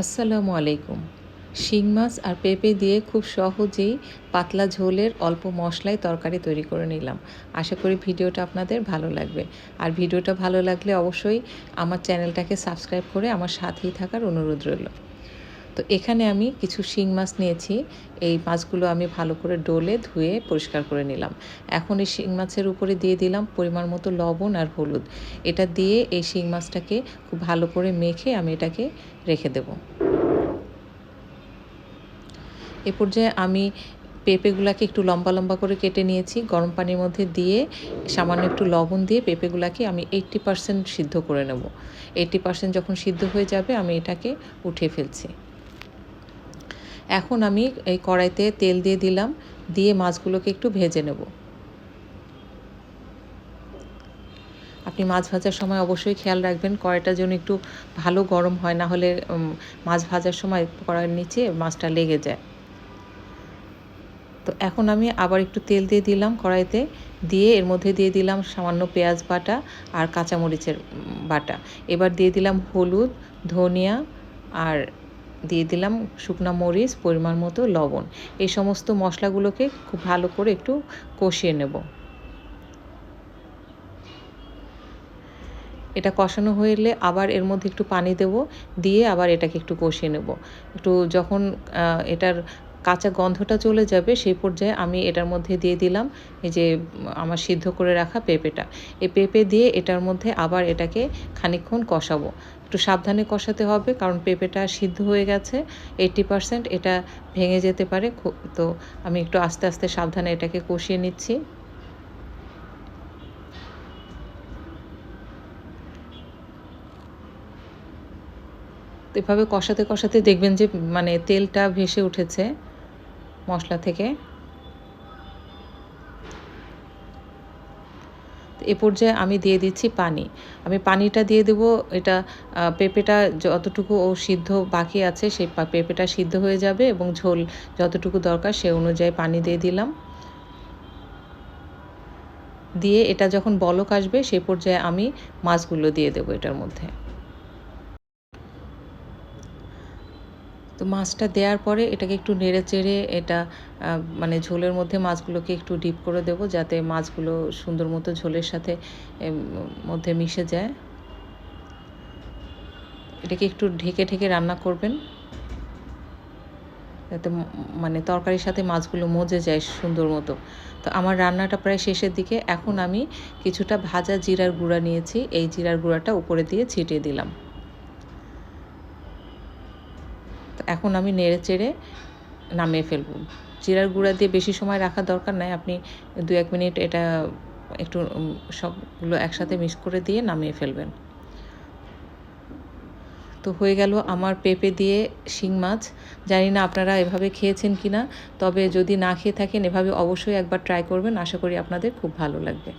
আসসালামু আলাইকুম। শিং মাছ আর পেঁপে দিয়ে খুব সহজেই পাতলা ঝোলের অল্প মশলায় তরকারি তৈরি করে নিলাম। আশা করি ভিডিওটা আপনাদের ভালো লাগবে। আর ভিডিওটা ভালো লাগলে অবশ্যই আমার চ্যানেলটাকে সাবস্ক্রাইব করে আমার সাথেই থাকার অনুরোধ রইল। তো এখানে আমি কিছু শিং মাছ নিয়েছি। এই মাছগুলো আমি ভালো করে ডোলে ধুয়ে পরিষ্কার করে নিলাম। এখন এই শিং মাছের উপরে দিয়ে দিলাম পরিমাণ মতো লবণ আর হলুদ। এটা দিয়ে এই শিং মাছটাকে খুব ভালো করে মেখে আমি এটাকে রেখে দেবো। এ পর্যায়ে আমি পেঁপেগুলাকে একটু লম্বা লম্বা করে কেটে নিয়েছি। গরম পানির মধ্যে দিয়ে সামান্য একটু লবণ দিয়ে পেঁপেগুলাকে আমি এইট্টি পারসেন্ট সিদ্ধ করে নেব। এইট্টি পারসেন্ট যখন সিদ্ধ হয়ে যাবে আমি এটাকে উঠে ফেলছি। এখন আমি এই কড়াইতে তেল দিয়ে দিলাম, দিয়ে মাছগুলোকে একটু ভেজে নেব। আপনি মাছ ভাজার সময় অবশ্যই খেয়াল রাখবেন, কড়াইটা যেন একটু ভালো গরম হয়, না হলে মাছ ভাজার সময় কড়াইয়ের নিচে মাছটা লেগে যায়। তো এখন আমি আবার একটু তেল দিয়ে দিলাম কড়াইতে, দিয়ে এর মধ্যে দিয়ে দিলাম সামান্য পেঁয়াজ বাটা আর কাঁচামরিচের বাটা। এবার দিয়ে দিলাম হলুদ, ধনিয়া আর দিয়ে দিলাম শুকনা মরিচ, পরিমাণ মতো লবণ। এই সমস্ত মশলাগুলোকে খুব ভালো করে একটু কষিয়ে নেব। এটা কষানো হইলে আবার এর মধ্যে একটু পানি দেব, দিয়ে আবার এটাকে একটু কষিয়ে নেব। একটু যখন এটার কাঁচা গন্ধটা চলে যাবে, সেই পর্যায়ে আমি এটার মধ্যে দিয়ে দিলাম, এই যে, আমার সিদ্ধ করে রাখা পেঁপেটা। এই পেঁপে দিয়ে এটার মধ্যে আবার এটাকে খানিক্ষণ কষাবো। একটু সাবধানে কষাতে হবে, কারণ পেঁপেটা সিদ্ধ হয়ে গেছে এইটটি পারসেন্ট এটা ভেঙে যেতে পারে তো আমি একটু আস্তে আস্তে সাবধানে এটাকে কষিয়ে নিচ্ছি। এভাবে কষাতে কষাতে দেখবেন যে মানে তেলটা ভেসে উঠেছে। মশলা থেকে। এ পর্যায়ে আমি দিয়ে দিচ্ছি পানি। আমি পানিটা দিয়ে দেবো, এটা পেঁপেটা যতটুকু ও সিদ্ধ বাকি আছে সেই পেঁপেটা সিদ্ধ হয়ে যাবে এবং ঝোল যতটুকু দরকার সে অনুযায়ী পানি দিয়ে দিলাম। দিয়ে এটা যখন বলক আসবে সে পর্যায়ে আমি মাছগুলো দিয়ে দেবো এটার মধ্যে। তো মাছটা দেওয়ার পরে এটাকে একটু নেড়ে চেড়ে এটা মানে ঝোলের মধ্যে মাছগুলোকে একটু ডিপ করে দেব যাতে মাছগুলো সুন্দর মতো ঝোলের সাথে মধ্যে মিশে যায়। এটাকে একটু ঢেকে ঢেকে রান্না করবেন। যাতে মানে তরকারির সাথে মাছগুলো মজে যায় সুন্দর মতো। তো আমার রান্নাটা প্রায় শেষের দিকে। এখন আমি কিছুটা ভাজা জিরার গুঁড়া নিয়েছি। এই জিরার গুঁড়াটা উপরে দিয়ে ছিটিয়ে দিলাম। এখন আমি নেড়ে চেড়ে নামিয়ে ফেলব। জিরার গুঁড়া দিয়ে বেশি সময় রাখার দরকার নাই। আপনি দু এক মিনিট এটা একটু সবগুলো একসাথে মিক্স করে দিয়ে নামিয়ে ফেলবেন। তো হয়ে গেল আমার পেঁপে দিয়ে শিং মাছ। জানি না আপনারা এভাবে খেয়েছেন কি না তবে যদি না খেয়ে থাকেন এভাবে অবশ্যই একবার ট্রাই করবেন। আশা করি আপনাদের খুব ভালো লাগবে।